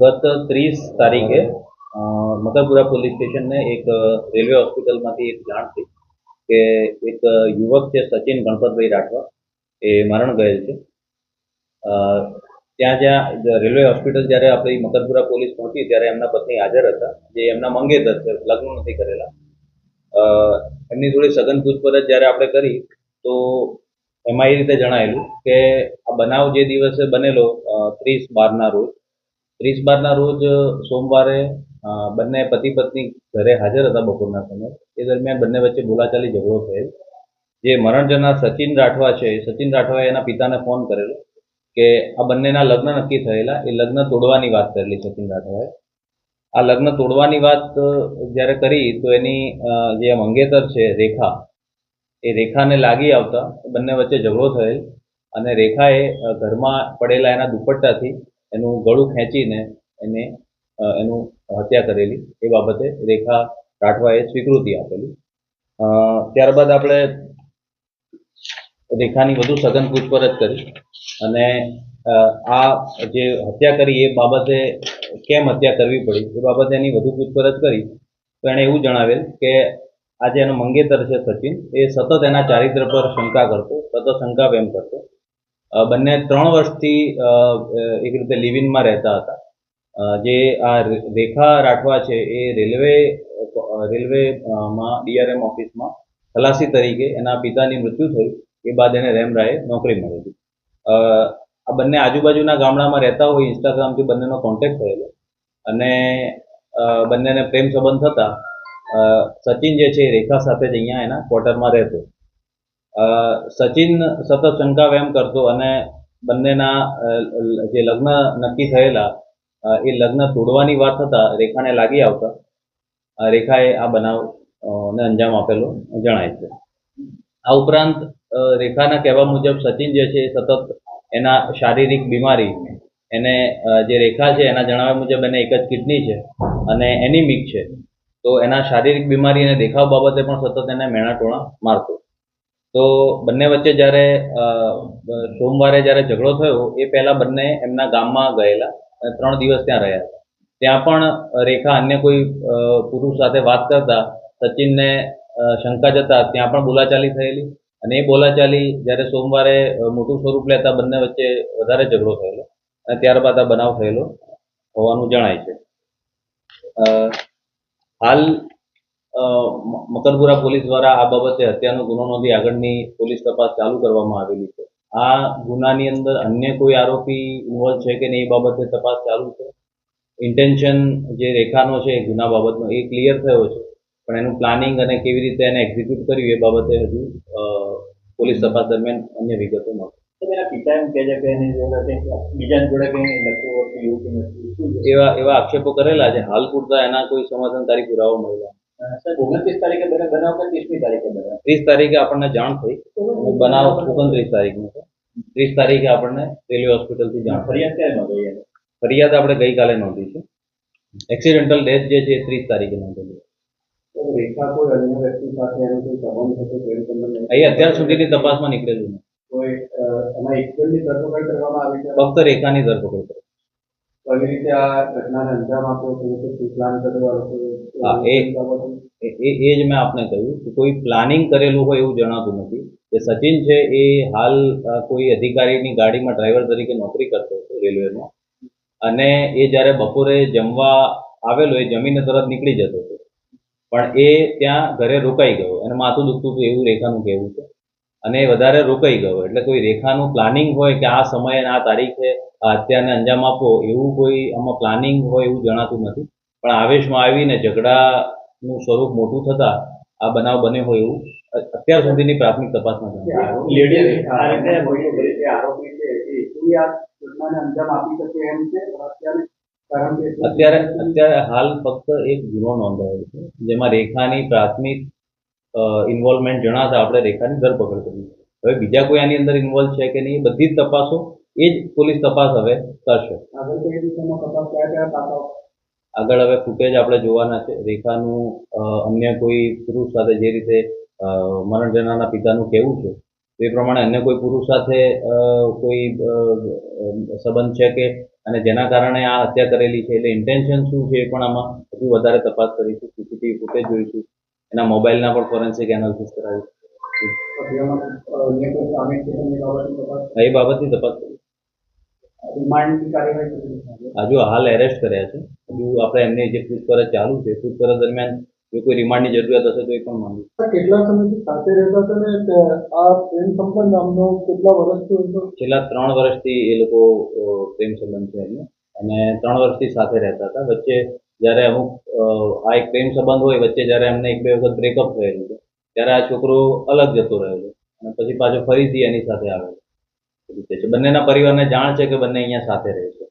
ગત ત્રીસ તારીખે મકરપુરા પોલીસ સ્ટેશનને એક રેલવે હોસ્પિટલમાંથી એક જાણ થઈ કે એક યુવક છે સચિન ગણપતભાઈ રાઠવા, એ મરણ ગયેલ છે. ત્યાં જ્યાં રેલવે હોસ્પિટલ જ્યારે આપણી મકરપુરા પોલીસ પહોંચી ત્યારે એમના પત્ની હાજર હતા, જે એમના મંગેતર છે, લગ્ન નથી કરેલા. એમની થોડી સઘન પૂછપરછ જ્યારે આપણે કરી, તો એમાં એ રીતે જણાયેલું કે આ બનાવ જે દિવસે બનેલો ત્રીસ બારના રોજ, ત્રીસ બારના રોજ સોમવારે બંને પતિ પત્ની ઘરે હાજર હતા બપોરના સમયે. એ દરમિયાન બંને વચ્ચે બોલાચાલી ઝઘડો થયેલ. જે મરણ જનાર સચિન રાઠવા છે સચિન રાઠવાએ એના પિતાને ફોન કરેલો કે આ બંનેના લગ્ન નક્કી થયેલા. એ લગ્ન તોડવાની વાત કરેલી સચિન રાઠવાએ. આ લગ્ન તોડવાની વાત જ્યારે કરી તો એની જે મંગેતર છે, રેખા એ રેખાને લાગી આવતા બંને વચ્ચે ઝઘડો થયેલ અને રેખાએ ઘરમાં પડેલા એના દુપટ્ટાથી એનું ગળું ખેંચીને એને એનું હત્યા કરેલી. એ બાબતે રેખા રાઠવાએ સ્વીકૃતિ આપેલી. ત્યારબાદ આપણે રેખાની વધુ સઘન પૂછપરછ કરી અને આ જે હત્યા કરી એ બાબતે કેમ હત્યા કરવી પડી? એ બાબતે એની વધુ પૂછપરછ કરી. તો એણે એવું જણાવેલ કે આ જે એનો મંગેતર છે સચિન. એ સતત એના ચારિત્ર પર શંકા કરતો સતત શંકા પ્રેમ કરતો. બંને ત્રણ વર્ષથી એક રીતે લિવિનમાં રહેતા હતા. જે આ રેખા રાઠવા છે એ રેલવે રેલવેમાં ડીઆરએમ ઓફિસમાં ખલાસી તરીકે એના પિતાની મૃત્યુ થયું એ બાદ એને રેમરાએ નોકરી મળી અ, આ બંને આજુબાજુના ગામડામાં રહેતા હોય ઇન્સ્ટાગ્રામથી બંનેનો કોન્ટેક્ટ થયેલો. અને બંનેને પ્રેમ સંબંધ થતા સચિન જે છે રેખા સાથે જ અહીંયા એના ક્વાર્ટરમાં રહેતો. સચિન સતત શંકા વેમ કરતો અને બંનેના જે લગ્ન નક્કી થયેલા એ લગ્ન તોડવાની વાત થતા રેખાને લાગી આવતા. રેખાએ આ બનાવ ને અંજામ આપેલો જણાય છે. આ ઉપરાંત રેખાના કહેવા મુજબ સચિન જે છે સતત એના શારીરિક બીમારી, એને જે રેખા છે એના જણાવ્યા મુજબ એને એક જ કિડની છે અને એનિમિક છે. તો એના શારીરિક બીમારી અને દેખાવ બાબતે પણ સતત એને મેણાટોણા મારતો. તો બંને વચ્ચે જ્યારે સોમવારે જ્યારે ઝઘડો થયો, એ પહેલા બંને એમના ગામમાં ગયેલા અને ત્રણ દિવસ ત્યાં રહ્યા. ત્યાં પણ રેખા અન્ય કોઈ પુરુષ સાથે વાત કરતા સચિનને શંકા જતા ત્યાં પણ બોલાચાલી થયેલી અને એ બોલાચાલી જ્યારે સોમવારે મોટું સ્વરૂપ લેતા બંને વચ્ચે વધારે ઝઘડો થયેલો અને ત્યારબાદ આ બનાવ થયેલો હોવાનું જણાય છે. હાલ મકરપુરા પોલીસ દ્વારા આ બાબતે હત્યાનો ગુનો નોંધી આગળની પોલીસ તપાસ ચાલુ કરવામાં આવેલી છે. આ ગુનાની અંદર અન્ય કોઈ આરોપી ઇન્વોલ્વ છે કે નહીં એ બાબતે તપાસ ચાલુ છે? ઇન્ટેન્શન જે રેખાનો છે એ ગુના બાબતનો, એ ક્લિયર થયો છે. પણ એનું પ્લાનિંગ અને કેવી રીતે એને એક્ઝિક્યુટ કર્યું એ બાબતે હજુ પોલીસ તપાસ દરમિયાન અન્ય વિગતો મળશે પિતા એમ કહે છે કે બીજા જોડે કંઈ લખતું હોતું એવું નથી? એવા એવા આક્ષેપો કરેલા છે. હાલ પૂરતા એના કોઈ સમાધાનકારી પુરાવો મળ્યા. અ, ઓગણત્રીસ તારીખે બને બનાવ કે ત્રીસમી તારીખે બનાવ ત્રીસ તારીખે આપણને જાણ થઈ. બનાવ ઓગણત્રીસ તારીખનો છે. ત્રીસ તારીખે આપણને રેલવે હોસ્પિટલથી જાણ ફરિયાદ ક્યારે નોંધાઈ ફરિયાદ આપણે ગઈકાલે નોંધી છે. એક્સિડેન્ટલ ડેથ જે છે એ ત્રીસ તારીખે નોંધેલી અહીં અત્યાર સુધીની તપાસમાં નીકળેલું નથી. ફક્ત રેખાની ધરપકડ કરી. આવી રીતે આ ઘટનાને અંજામ આપ્યો કે શું પ્લાન કરેલો એ જ મેં આપને કહ્યું કે કોઈ પ્લાનિંગ કરેલું હોય એવું જણાતું નથી. કે સચિન છે એ હાલ કોઈ અધિકારીની ગાડીમાં ડ્રાઈવર તરીકે નોકરી કરતો હતો રેલવેમાં. અને એ જ્યારે બપોરે જમવા આવેલો એ જમીને તરત નીકળી જતો હતો. પણ એ ત્યાં ઘરે રોકાઈ ગયો અને માથું દુખતું હતું એવું રેખાનું કહેવું છે. અને વધારે રોકાઈ ગયો. એટલે કોઈ રેખાનું પ્લાનિંગ હોય કે આ સમયે અને આ તારીખે આ હત્યાને અંજામ આપવો એવું કોઈ આમાં પ્લાનિંગ હોય એવું જણાતું નથી. પણ આવેશમાં આવીને ઝઘડાનું સ્વરૂપ મોટું થતાં આ બનાવ બન્યો હોય એવું અત્યાર સુધીની પ્રાથમિક તપાસમાં આપી અત્યારે અત્યારે હાલ ફક્ત એક ગુનો નોંધાયો છે જેમાં રેખાની પ્રાથમિક ઇન્વોલ્વમેન્ટ જણાતા આપણે રેખાની ધરપકડ કરી. હવે બીજા કોઈ આની અંદર ઇન્વોલ્વ છે કે નહીં બધી જ તપાસો એ જ પોલીસ તપાસ હવે કરશે. આગળ હવે ફૂટેજ આપણે જોવાના છે. રેખાનું અન્ય કોઈ પુરુષ સાથે જે રીતે મરણ જનારના પિતાનું કહેવું છે તે પ્રમાણે અન્ય કોઈ પુરુષ સાથે કોઈ સંબંધ છે કે અને જેના કારણે આ હત્યા કરેલી છે એટલે ઇન્ટેન્શન શું છે એ પણ આમાં હજુ વધારે તપાસ કરીશું. સીસીટીવી ફૂટેજ જોઈશું. એના મોબાઈલના પણ ફોરેન્સિક એનાલિસિસ તપાસ એ બાબતની તપાસ હજુ હાલ એરેસ્ટ કર્યા છે હજુ આપણે એમની જે પૂછપરછ ચાલુ છે પૂછપરછ દરમિયાન જો કોઈ રિમાન્ડની જરૂરિયાત હશે તો એ પણ માંગુ કેટલા સમયથી સાથે રહેતા હતા ને આ પ્રેમ સંબંધ આમનો કેટલા વર્ષથી છેલ્લા ત્રણ વર્ષથી એ લોકો પ્રેમ સંબંધ છે એમને. અને ત્રણ વર્ષથી સાથે રહેતા હતા. વચ્ચે જ્યારે અમુક આ એક પ્રેમ સંબંધ હોય વચ્ચે જ્યારે એમને એક બે વખત બ્રેકઅપ થયેલું છે, ત્યારે આ છોકરો અલગ જતો રહેલો અને પછી પાછો ફરીથી એની સાથે આવેલો રીતે છે. બંનેના પરિવારને જાણ છે કે બંને અહીંયા સાથે રહે છે.